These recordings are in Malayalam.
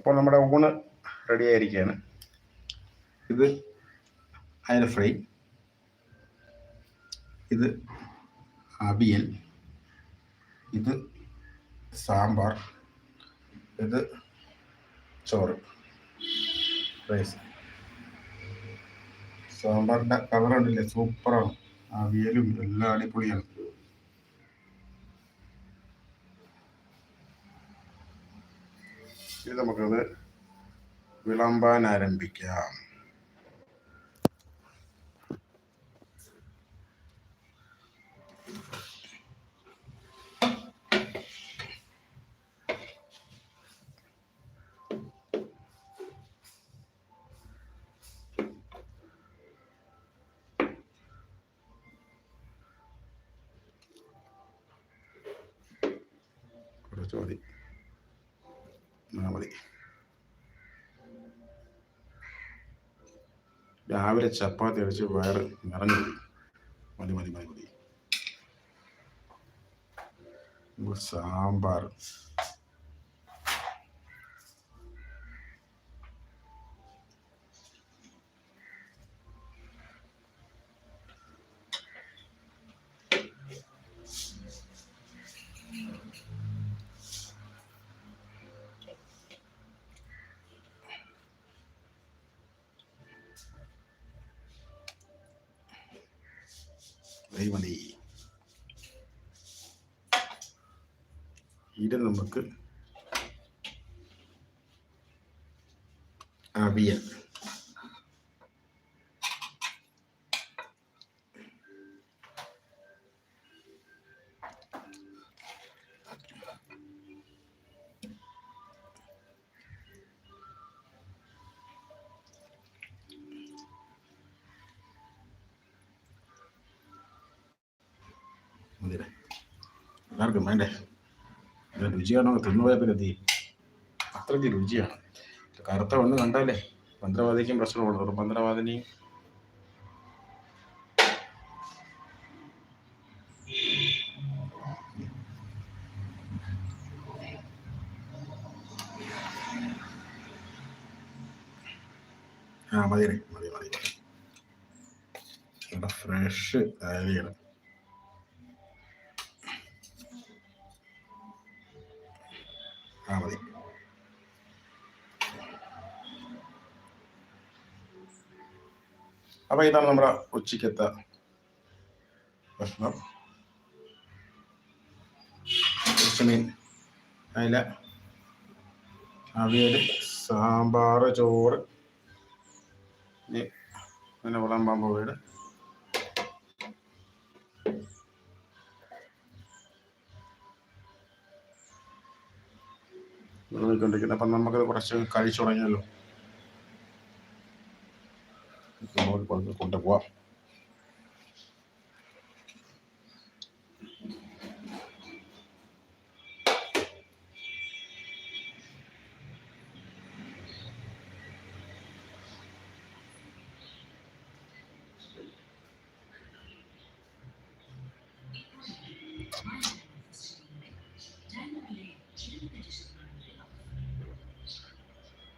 അപ്പോൾ നമ്മുടെ ഊണ് റെഡി ആയിരിക്കുകയാണ്. ഇത് അയല ഫ്രൈ. ഇത് അവിയൽ. ഇത് സാമ്പാർ. ഇത് ചോറ്. റൈസ് സാമ്പാറിന്റെ കളറുണ്ടല്ലേ സൂപ്പറാണ് അവിയലും എല്ലാം അടിപൊളിയാണ്. ഇത് നമുക്കത് വിളമ്പാൻ ആരംഭിക്കാം. കുറച്ച് ആ മതി രാവിലെ ചപ്പാത്തി അടിച്ച് വയറ് നിറഞ്ഞു പോയി. മതി മതി മതി മതി. ഇപ്പൊ സാമ്പാർ. മതി ഇത് നമുക്ക് അവിയൽ എല്ലാവർക്കും വേണ്ടേ? രുചിയാണോ? തിന്നുപോയാൽ പിന്നെ തീ അത്രയ്ക്ക് രുചിയാണ്. കറുത്ത ഒന്ന് കണ്ടാലേ മന്ത്രവാദിക്കും പ്രശ്നമുള്ളൂ. മന്ത്രവാദിനിയും ആ മതി മതി മതി ഫ്രഷ് അരിയാണ് അപ്പോൾ ഇതാണ് നമ്മുടെ ഉച്ചയ്ക്കത്തെ ഭക്ഷണം. മീൻ അയില അവിയൽ സാമ്പാർ ചോറ് പിന്നെ വിളമ്പാൻ പോവുകയാണ് നോക്കിക്കൊണ്ടിരിക്കുന്നത് അപ്പം നമുക്കത് കുറച്ച് കഴിച്ചു തുടങ്ങിയല്ലോ. നമുക്ക് കൊണ്ട്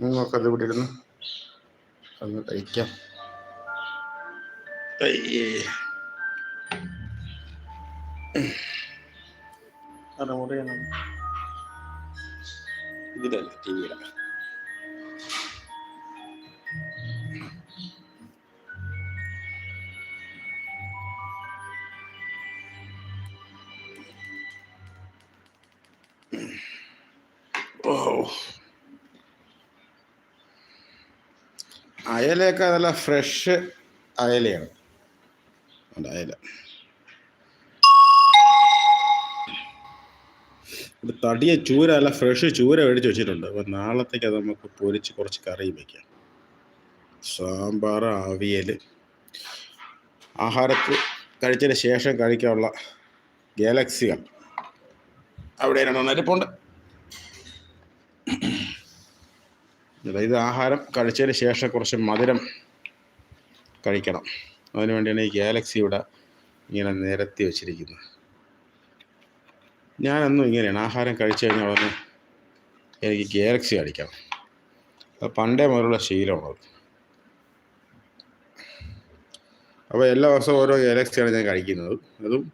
നമുക്കത് ഇവിടെ ഇരുന്ന് ഒന്ന് കഴിക്കാം. അത്. ഇതിലല്ല അയലയൊക്കെ നല്ല ഫ്രഷ് അയലയാണ്. അയല ഇത് തടിയ ചൂര അല്ല ഫ്രഷ് ചൂര മേടിച്ച് വെച്ചിട്ടുണ്ട്. അപ്പം നാളത്തേക്ക് അത് നമുക്ക് പൊരിച്ച് കുറച്ച് കറി വയ്ക്കാം സാമ്പാർ അവിയൽ ആഹാരത്തിൽ കഴിച്ചതിന് ശേഷം കഴിക്കാനുള്ള ഗാലക്സികൾ അവിടെ നന്നായിരിപ്പുണ്ട് അതായത് ആഹാരം കഴിച്ചതിന് ശേഷം കുറച്ച് മധുരം കഴിക്കണം. അതിനു വേണ്ടിയാണ് ഈ ഗാലക്സി ഇവിടെ ഇങ്ങനെ നിരത്തി വെച്ചിരിക്കുന്നത്. ഞാനെന്നും ഇങ്ങനെയാണ് ആഹാരം കഴിച്ചു കഴിഞ്ഞാൽ ഉടനെ എനിക്ക് ഗാലക്സി അടിക്കാം. അത് പണ്ടേ മുതലുള്ള ശീലമാണത് അപ്പോൾ എല്ലാ ദിവസവും ഓരോ ഗാലക്സിയാണ് ഞാൻ കഴിക്കുന്നത്. അതും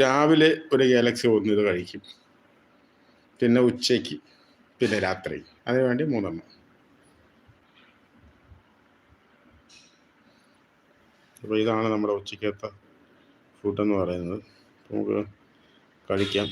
രാവിലെ ഒരു ഗാലക്സി ഒന്ന് ഇത് കഴിക്കും. പിന്നെ ഉച്ചയ്ക്ക് പിന്നെ രാത്രി. അതിനുവേണ്ടി മൂന്നെണ്ണം. അപ്പോൾ ഇതാണ് നമ്മുടെ ഉച്ചയ്ക്കത്തെ ഫുഡെന്ന് പറയുന്നത്. നമുക്ക് കഴിക്കാം.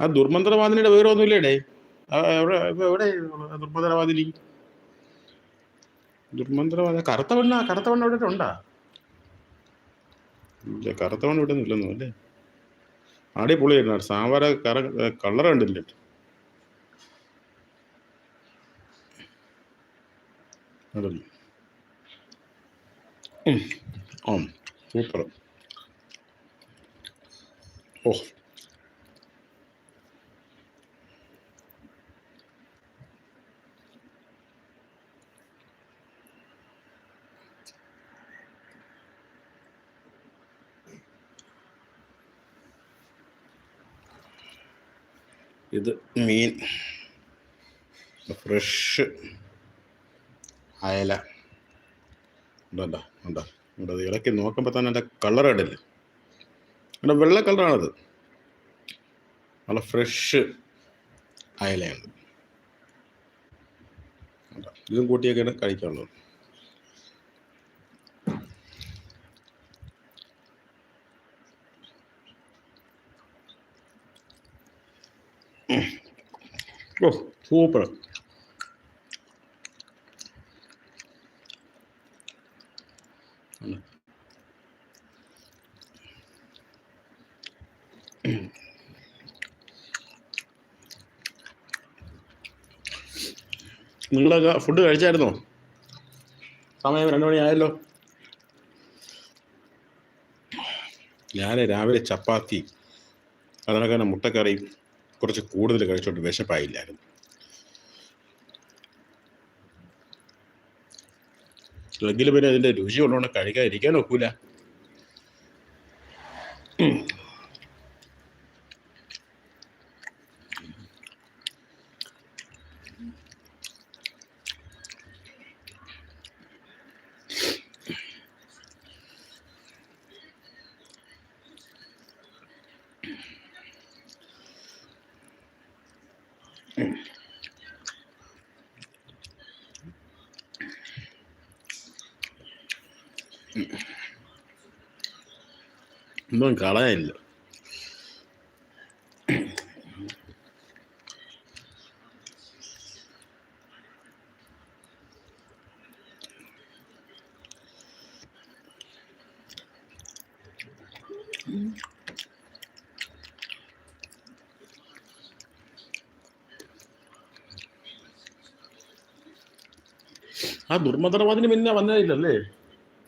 ആ ദുർമന്ത്രവാദിനിയുടെ വേറെ ഒന്നുമില്ലേടേ എവിടെ എവിടെ? ദുർമന്ത്രവാദിനി? ദുർമന്ത്രവാദ കറുത്ത പെണ്ണ കറുത്ത പെണ്ണ ഇവിടെ ഉണ്ടാ? ഇല്ല കറുത്ത പെണ്ണ് ഇവിടെ ഇല്ലെന്നു അല്ലേ? അടിപൊളിയായിരുന്നു സാമ്പാര കറ കളർ കണ്ടില്ലേ? സൂപ്പർ. ഓ. ഇത് മീൻ ഫ്രഷ് അയല. ഉണ്ടോ ഉണ്ടോ ഉണ്ടോ ഇളക്കി നോക്കുമ്പോൾ തന്നെ എന്റെ കളർ ഇവിടെ വെള്ള കളറാണത് നല്ല ഫ്രഷ് അയലയാണ്? ഇതും കൂട്ടിയൊക്കെയാണ് കഴിക്കാനുള്ളത്. ഓ സൂപ്പർ നിങ്ങളൊക്കെ ഫുഡ് കഴിച്ചായിരുന്നോ? സമയം രണ്ടു മണിയായല്ലോ. ഞാൻ രാവിലെ ചപ്പാത്തി അതിനൊക്കെ മുട്ടക്കറിയും മുട്ടക്കറി കുറച്ച് കൂടുതൽ കഴിച്ചുകൊണ്ട് വിശപ്പായില്ലായിരുന്നു. എങ്കിലും പിന്നെ അതിന്റെ രുചി ഉള്ളതുകൊണ്ട് കഴിക്കാതിരിക്കാൻ ഒക്കൂല. ഒന്നും കളയാനില്ല ആ ദുർമന്ത്രവാദിന് പിന്നെ വന്നതില്ലല്ലേ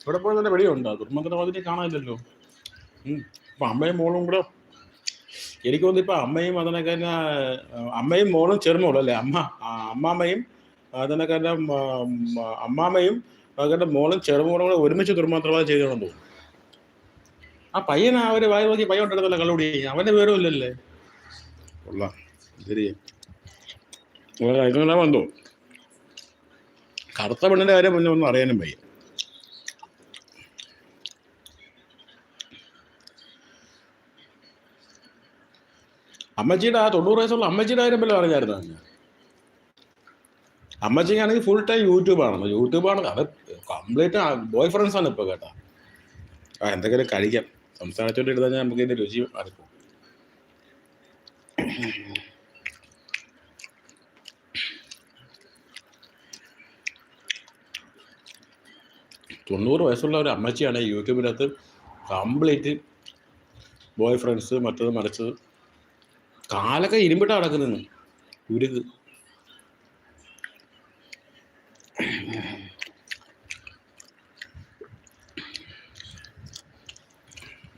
ഇവിടെ പോയി തന്നെ വെളിയുണ്ടോ ദുർമന്ത്രവാദിനെ കാണാനില്ലല്ലോ. ഇപ്പൊ അമ്മയും മോളും കൂടെ എനിക്ക് തോന്നുന്നു ഇപ്പൊ അമ്മയും അതിനൊക്കെ തന്നെ അമ്മയും മോളും ചെറുമോളും അല്ലേ? അമ്മ അമ്മാമ്മയും അതിനൊക്കെ തന്നെ അമ്മാമ്മയും അതിന്റെ മോളും ചെറുമോളും കൂടെ ഒരുമിച്ച് ദുർമാത്രവാദം ചെയ്തോണെന്ന് തോന്നുന്നു. ആ പയ്യൻ ആ ഒരു വായ നോക്കി പയ്യൻ ഉണ്ടായിരുന്നല്ലോ കള്ളുടി അവന്റെ വിവരം ഇല്ലല്ലേ? കൊള്ളാം. ശരി. വന്നു. കറുത്ത പെണ്ണിന്റെ കാര്യം മുന്നേ ഒന്നും അറിയാനും വയ്യ. അമ്മച്ചിയുടെ ആ തൊണ്ണൂറ് വയസ്സുള്ള അമ്മച്ചിയുടെ കാര്യം വല്ലതും അറിഞ്ഞായിരുന്നു ഞാൻ അമ്മച്ചിക്കാണെങ്കിൽ ഫുൾ ടൈം യൂട്യൂബാണ്. യൂട്യൂബാണ്. അത് കംപ്ലീറ്റ് ബോയ് ഫ്രണ്ട്സ് ആണ് ഇപ്പൊ കേട്ടാ. ആ എന്തെങ്കിലും കഴിക്കാം. സംസാരിച്ചോണ്ടിരുന്നാൽ നമുക്ക് ഇതിന്റെ രുചി അറിയിക്കും തൊണ്ണൂറ് വയസ്സുള്ള ഒരു അമ്മച്ചിയാണ് യൂട്യൂബിനകത്ത് കംപ്ലീറ്റ് ബോയ് ഫ്രണ്ട്സ് മറ്റത് മറിച്ചത്. കാലൊക്കെ ഇരുമ്പിട്ട് കിടക്കുന്നത് ഉരുക്ക്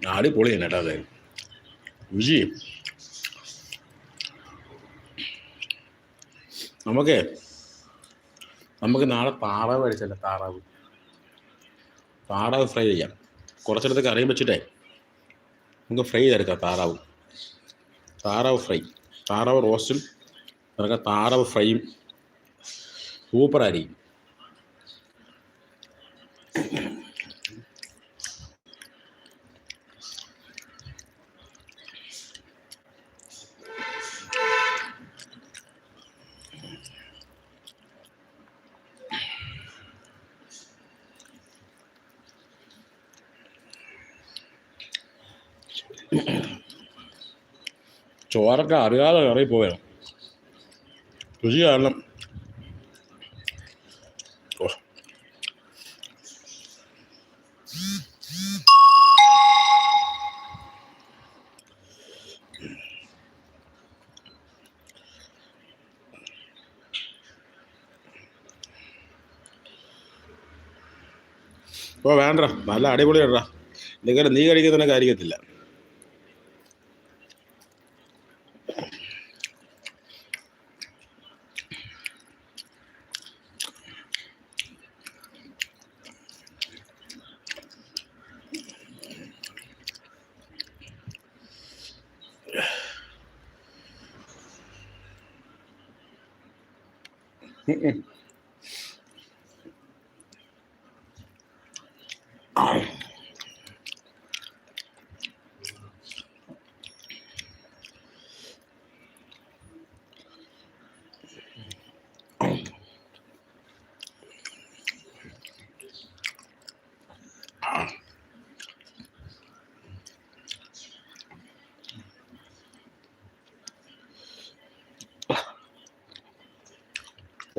അടിപൊളി തന്നെ കേട്ടോ അതെ. രുചി. നമുക്കേ നമുക്ക് നാളെ താറാവ് കഴിച്ചല്ലേ താറാവ് താറാവ് ഫ്രൈ ചെയ്യാം. കുറച്ചിടത്ത് കറിയും വെച്ചിട്ടേ. നമുക്ക് ഫ്രൈ ചെയ്തെടുക്കാം താറാവ് താറാവ് ഫ്രൈ. താറാവ് റോസ്റ്റും അതൊക്കെ താറാവ് ഫ്രൈയും സൂപ്പറായിരിക്കും. ചോറൊക്കെ അറിയാതെ കറി പോവുകയാണ് രുചി കാരണം. ഓ. വേണ്ട. നല്ല അടിപൊളിയാടാ നിങ്ങൾ നീ കഴിക്കുന്നതിനെ കാര്യത്തില്ല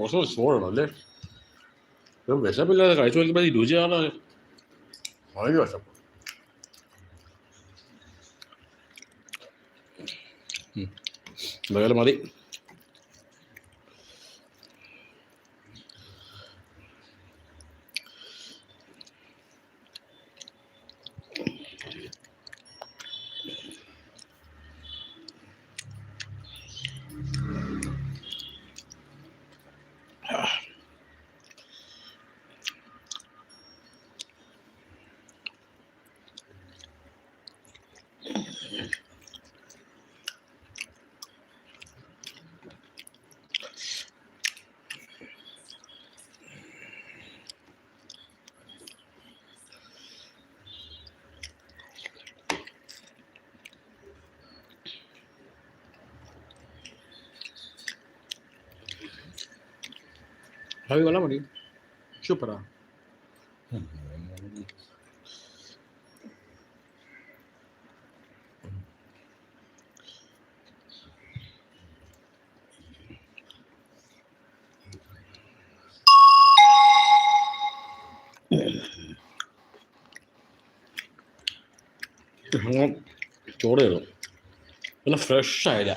കുറച്ച് ചോറാണ് അല്ലേ ഇത് വിശപ്പില്ലാതെ കഴിച്ചു നോക്കുമ്പോൾ ഈ രുചിയാണ് വളരെ വിശപ്പ്. എന്തായാലും മതി ഭാവി vivo മതി സൂപ്പറാ അങ്ങനെ ചോറ് തരും നല്ല ഫ്രഷ് ആയില്ല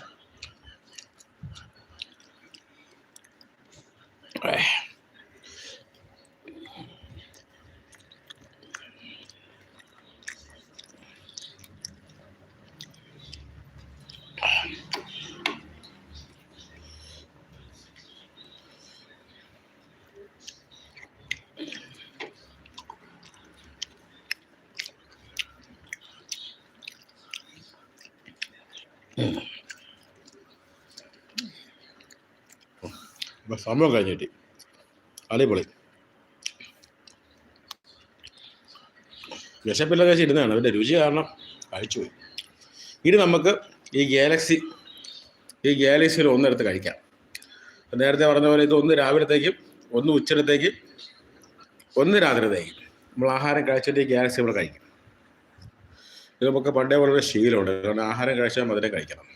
ഇപ്പം കഴിഞ്ഞ് കഴിഞ്ഞിട്ട് അടിപൊളി. വിശപ്പില്ലാതെ ഇരുന്നതാണ്. അതിന്റെ രുചി കാരണം കഴിച്ചുപോയി ഇനി നമുക്ക് ഈ ഗാലക്സി ഈ ഗാലക്സിയിൽ ഒന്നെടുത്ത് കഴിക്കാം. നേരത്തെ പറഞ്ഞ പോലെ ഇത് ഒന്ന് രാവിലത്തേക്കും ഒന്ന് ഉച്ചരത്തേക്കും ഒന്ന് രാത്രിത്തേക്കും. നമ്മൾ ആഹാരം കഴിച്ചിട്ട് ഈ ഗാലക്സി ഇവിടെ കഴിക്കും. ഇത് നമുക്ക് പണ്ടേ വളരെ ശീലമുണ്ട്. കാരണം ആഹാരം കഴിച്ചാൽ മധുരം കഴിക്കണം.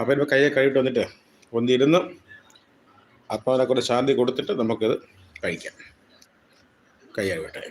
അപ്പോൾ ഇപ്പോൾ കയ്യെ കഴിയിട്ട് വന്നിട്ട് ഒന്നിരുന്ന് അതിനെ കൊണ്ട് ശാന്തി കൊടുത്തിട്ട് നമുക്കിത് കഴിക്കാം. കൈ കഴിവട്ടെ